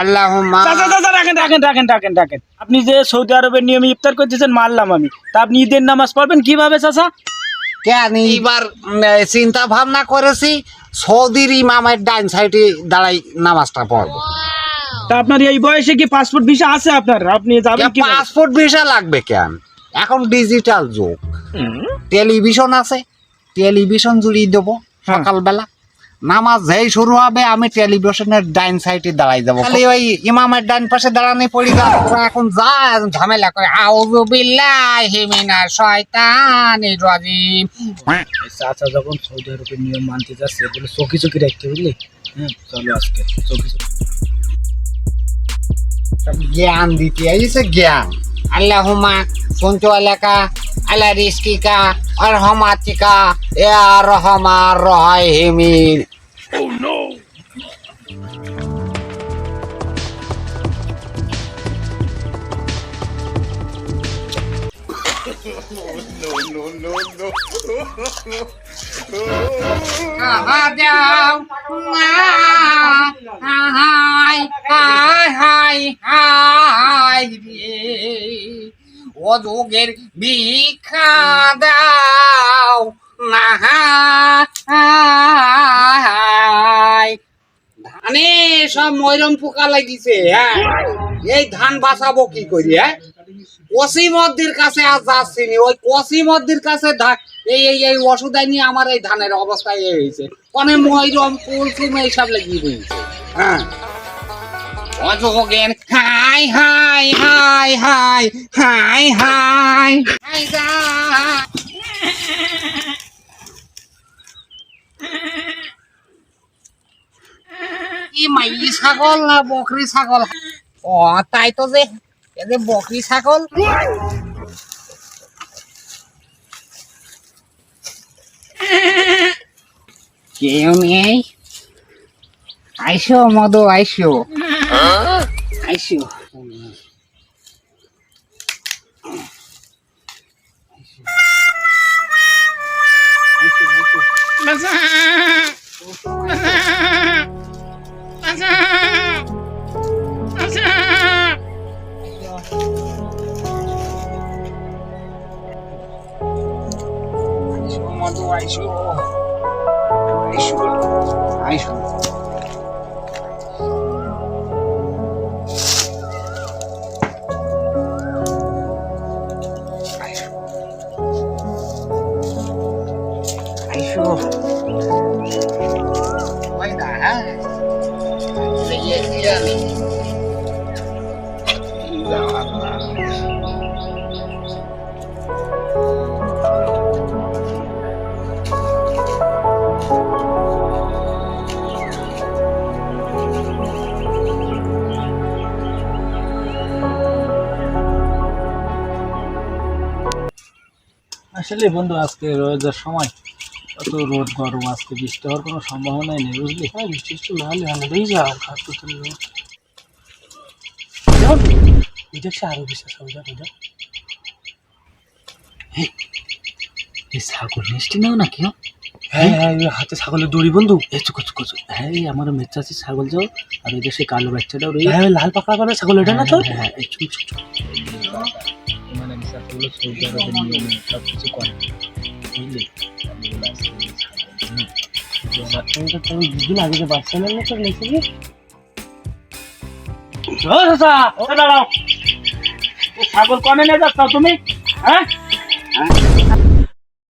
আল্লাহুম্মা। রাখেন রাখেন রাখেন রাখেন রাখেন। আপনি যে সৌদি আরবের নিয়মে ইফতার করতেছেন মানলাম আমি। তা আপনি ঈদের নামাজ পড়বেন কীভাবে চাচা? কেন এবার চিন্তা ভাবনা করেছি সৌদির ইমামের ডাইন সাইডে দাঁড়াই নামাজটা পড়ব। তা আপনার এই বয়সে কি পাসপোর্ট ভিসা আছে আপনার? আপনি যাবেন কি পাসপোর্ট ভিসা লাগবে কেন এখন ডিজিটাল যুগ। টেলিভিশন আছে টেলিভিশন জুড়িয়ে দেবো হ্যাঁ। সকালবেলা। নামাজ যেই শুরু হবে আমি টেলিভিশনের ডাইন সাইডে দাঁড়াই যাব। খালি ওই ইমামের ডাইন পাশে দাঁড়ানি পড়ি যাব এখন যা ঝামেলা করে। আউযু বিল্লাহি মিনাশ শয়তানির রাজিম। চাচা যখন সৌদি আরবের নিয়ম মানতে যাচ্ছে বলে চকি চকি রাখতে বুঝলি? হ্যাঁ চলো আজকে চকি চকি। জ্ঞান দিতে আইছে জ্ঞান। আল্লাহুমা সন্তু এলাকা? আল্লাহ রিস্কিকা আর হমাতিকা এ আর রহমার রহিমিন যাও হাই হাই হাই হাই রে ও যোগের ভিক্ষা দাও না ধানে সব ময়রম পোকা লাগিছে হ্যাঁ এই ধান বাঁচাবো কি করি হ্যাঁ কসিমদ্দির কাছে আজ যাচ্ছি নি। ওই কসিমদ্দির কাছে এই এই এই ওষুধ নিয়ে আমার এই ধানের অবস্থা এই হয়েছে কনে ময়রম কুলসুম এইসব লাগিয়ে রয়েছে হ্যাঁ অযোগেন hi hi hi hi hi hi hi কি মাই ছাগল না বকরি ছাগল? ও তাই তো যে এ যে বকরি ছাগল। কেউ নেই। আইসো মধু আইসো। আইসো। আইসো। মধু আইসো। আইসো। আইসো। আইসো। আমি আসলে বন্ধু আজকে রোজার সময় কত রোদ গরম আজকে বৃষ্টি হওয়ার কোনো সম্ভাবনাই নেই বুঝলি? হ্যাঁ বৃষ্টি একটু না হলে আমাদেরই যাও খাট তো তুমি দেখছি আরও বিশ্বাস হবে যা বুঝা এই ছাগল মিষ্টি নাও না কেউ? হ্যাঁ হ্যাঁ এই হাতে ছাগলের দড়ি বন্ধু। এই চুকো চুকো চুকো। হ্যাঁ এই আমার মেচ্ছা আছে ছাগল যাও। আর ওই দেশে কালো বাচ্চাটাও রয়ে হ্যাঁ লাল পাকড়া করে ছাগল এটা না তো হ্যাঁ এই চুপ চুপ মানে বিষয়গুলো সৌদি আরবের নিয়মে সব কিছু করে। বুঝলি? তো বাচ্চাটা তো ওই দুদিন আগে যে বাচ্চা নেন না তো লেখেনি ও চাচা ও দাঁড়াও। এ ছাগল কনে নিয়ে যাচ্ছ তুমি? হ্যাঁ?